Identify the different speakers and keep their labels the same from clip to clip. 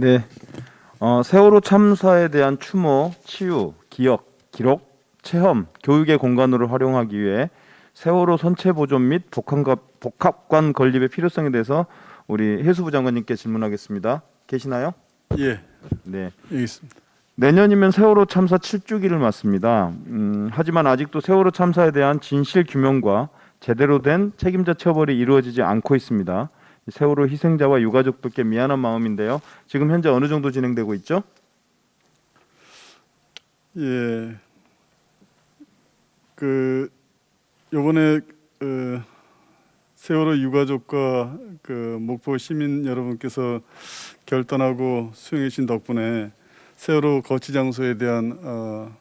Speaker 1: 네. 어, 세월호 참사에 대한 추모, 치유, 기억, 기록, 체험, 교육의 공간으로 활용하기 위해 세월호 선체 보존 및 복합관, 복합관 건립의 필요성에 대해서 우리 해수부 장관님께 질문하겠습니다. 계시나요?
Speaker 2: 예,
Speaker 1: 네.
Speaker 2: 여기 있습니다.
Speaker 1: 내년이면 세월호 참사 7주기를 맞습니다. 음, 하지만 아직도 세월호 참사에 대한 진실 규명과 제대로 된 책임자 처벌이 이루어지지 않고 있습니다. 세월호 희생자와 유가족들께 미안한 마음인데요. 지금 현재 어느 정도 진행되고 있죠?
Speaker 2: 예, 그 요번에 어, 세월호 유가족과 그 목포 시민 여러분께서 결단하고 수용해 주신 덕분에 세월호 거치 장소에 대한 어,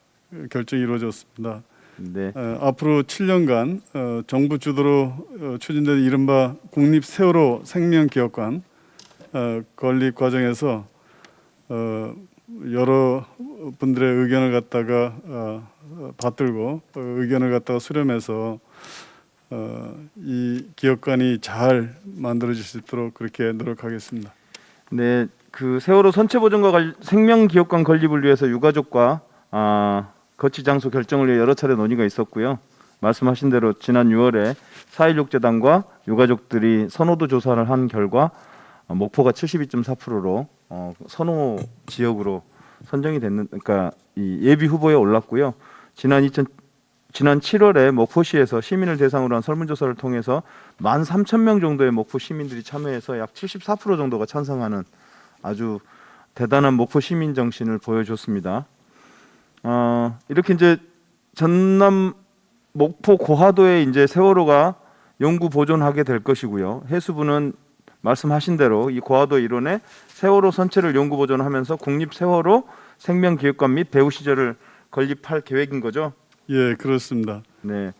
Speaker 2: 결정이 이루어졌습니다.
Speaker 1: 네.
Speaker 2: 어, 앞으로 7년간 어, 정부 주도로 어, 추진된 이른바 국립 세월호 생명 기억관 어, 건립 과정에서 어, 여러 분들의 의견을 갖다가 어, 어, 받들고 어, 의견을 갖다가 수렴해서 어, 이 기억관이 잘 만들어질 수 있도록 그렇게 노력하겠습니다.
Speaker 1: 네, 그 세월호 선체 보존과 관- 생명 기억관 건립을 위해서 유가족과 아, 거치 장소 결정을 위해 여러 차례 논의가 있었고요. 말씀하신 대로 지난 6월에 4.16 재단과 유가족들이 선호도 조사를 한 결과 어, 목포가 72.4%로 어, 선호 지역으로 선정이 됐는 그러니까 이 예비 후보에 올랐고요. 지난 2000 지난 7월에 목포시에서 시민을 대상으로 한 설문조사를 통해서 13,000명 정도의 목포 시민들이 참여해서 약 74% 정도가 찬성하는 아주 대단한 목포 시민 정신을 보여줬습니다. 어, 이렇게 이제 전남 목포 고하도에 이제 세월호가永구 보존하게 될 것이고요. 해수부는 말씀하신 대로 이 고하도 일원에 세월호 선체를永구 보존하면서 국립 세월호 생명기획관 및 배후 시설을 건립할 계획인 거죠.
Speaker 2: 예, 그렇습니다.
Speaker 1: 네.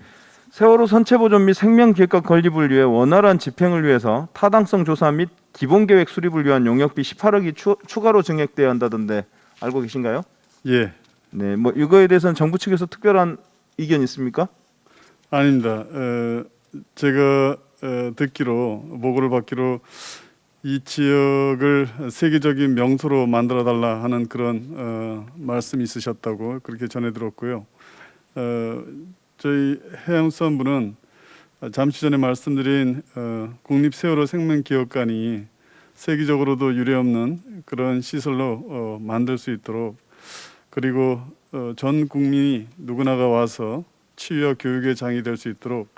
Speaker 1: 세월호 선체 보존 및 생명 기획과 건립을 위해 원활한 집행을 위해서 타당성 조사 및 기본 계획 수립을 위한 용역비 18억이 추, 추가로 증액돼야 한다던데 알고 계신가요?
Speaker 2: 예,
Speaker 1: 네. 뭐 이거에 대해서는 정부 측에서 특별한 이견 있습니까?
Speaker 2: 아닙니다. 어, 제가 어, 듣기로 보고를 받기로 이 지역을 세계적인 명소로 만들어 달라 하는 그런 어, 말씀이 있으셨다고 그렇게 전해 들었고요. 어, 저희 해양수산부는 잠시 전에 말씀드린 어, 국립 세월호 생명기억관이 세계적으로도 유례없는 그런 시설로 어, 만들 수 있도록 그리고 어, 전 국민이 누구나가 와서 치유와 교육의 장이 될 수 있도록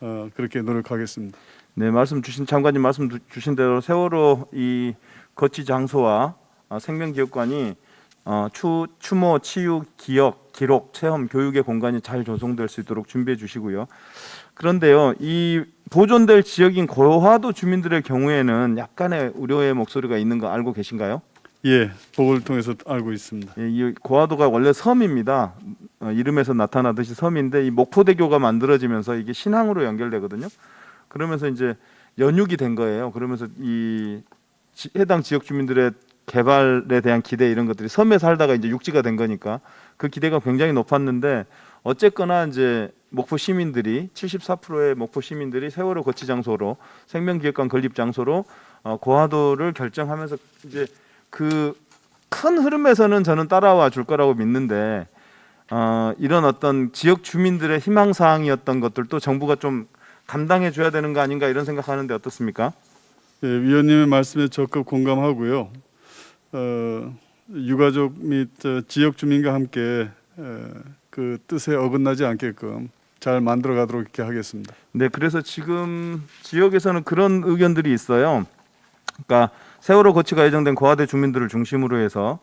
Speaker 2: 어, 그렇게 노력하겠습니다.
Speaker 1: 네, 말씀 주신 장관님 말씀 주- 주신 대로 세월호 이 거치 장소와 아, 생명기획관이 어, 추, 추모, 치유, 기억, 기록, 체험, 교육의 공간이 잘 조성될 수 있도록 준비해 주시고요. 그런데요, 이 보존될 지역인 고화도 주민들의 경우에는 약간의 우려의 목소리가 있는 거 알고 계신가요?
Speaker 2: 예, 보고를 통해서 알고 있습니다.
Speaker 1: 예, 이 고화도가 원래 섬입니다. 어, 이름에서 나타나듯이 섬인데 이 목포대교가 만들어지면서 이게 신항으로 연결되거든요. 그러면서 이제 연육이 된 거예요. 그러면서 이 지- 해당 지역 주민들의 개발에 대한 기대 이런 것들이 섬에 살다가 이제 육지가 된 거니까 그 기대가 굉장히 높았는데 어쨌거나 이제 목포 시민들이 74%의 목포 시민들이 세월호 거치 장소로 생명기획관 건립 장소로 어, 고화도를 결정하면서 이제 그 큰 흐름에서는 저는 따라와 줄 거라고 믿는데 어, 이런 어떤 지역 주민들의 희망 사항이었던 것들도 정부가 좀 감당해 줘야 되는 거 아닌가 이런 생각하는데 어떻습니까?
Speaker 2: 예, 위원님의 말씀에 적극 공감하고요. 어, 유가족 및 어, 지역 주민과 함께 어, 그 뜻에 어긋나지 않게끔 잘 만들어 가도록 이렇게 하겠습니다.
Speaker 1: 네, 그래서 지금 지역에서는 그런 의견들이 있어요. 그러니까 세월호 거치가 예정된 고화대 주민들을 중심으로 해서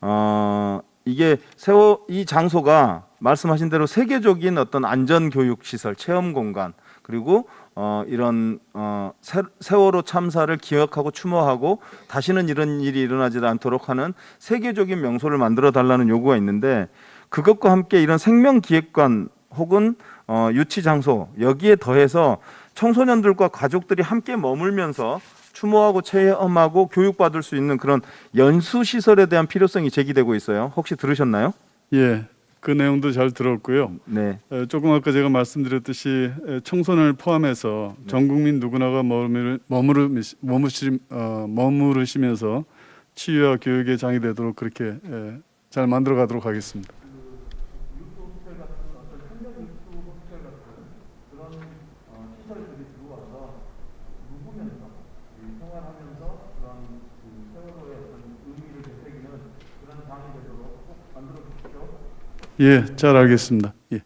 Speaker 1: 어, 이게 세워 이 장소가 말씀하신 대로 세계적인 어떤 안전 교육 시설, 체험 공간 그리고 어, 이런 어, 세, 세월호 참사를 기억하고 추모하고 다시는 이런 일이 일어나지 않도록 하는 세계적인 명소를 만들어 달라는 요구가 있는데 그것과 함께 이런 생명 기획관 혹은 어, 유치 장소 여기에 더해서 청소년들과 가족들이 함께 머물면서 추모하고 체험하고 교육받을 수 있는 그런 연수 시설에 대한 필요성이 제기되고 있어요. 혹시 들으셨나요?
Speaker 2: 예, 그 내용도 잘 들었고요.
Speaker 1: 네.
Speaker 2: 어, 조금 아까 제가 말씀드렸듯이 에, 청소년을 포함해서 전 국민 누구나가 머무르, 머무르, 머무시, 어, 머무르시면서
Speaker 1: 치유와 교육의 장이 되도록 그렇게 예, 잘 만들어 가도록 하겠습니다. 예, 잘 알겠습니다. 예.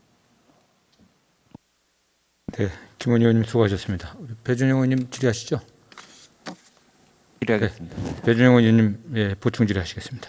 Speaker 3: 네, 김원 의원님 수고하셨습니다. 배준영 의원님 질의하시죠.
Speaker 4: 질의하겠습니다.
Speaker 3: 배준영 의원님 예, 보충 질의하시겠습니다.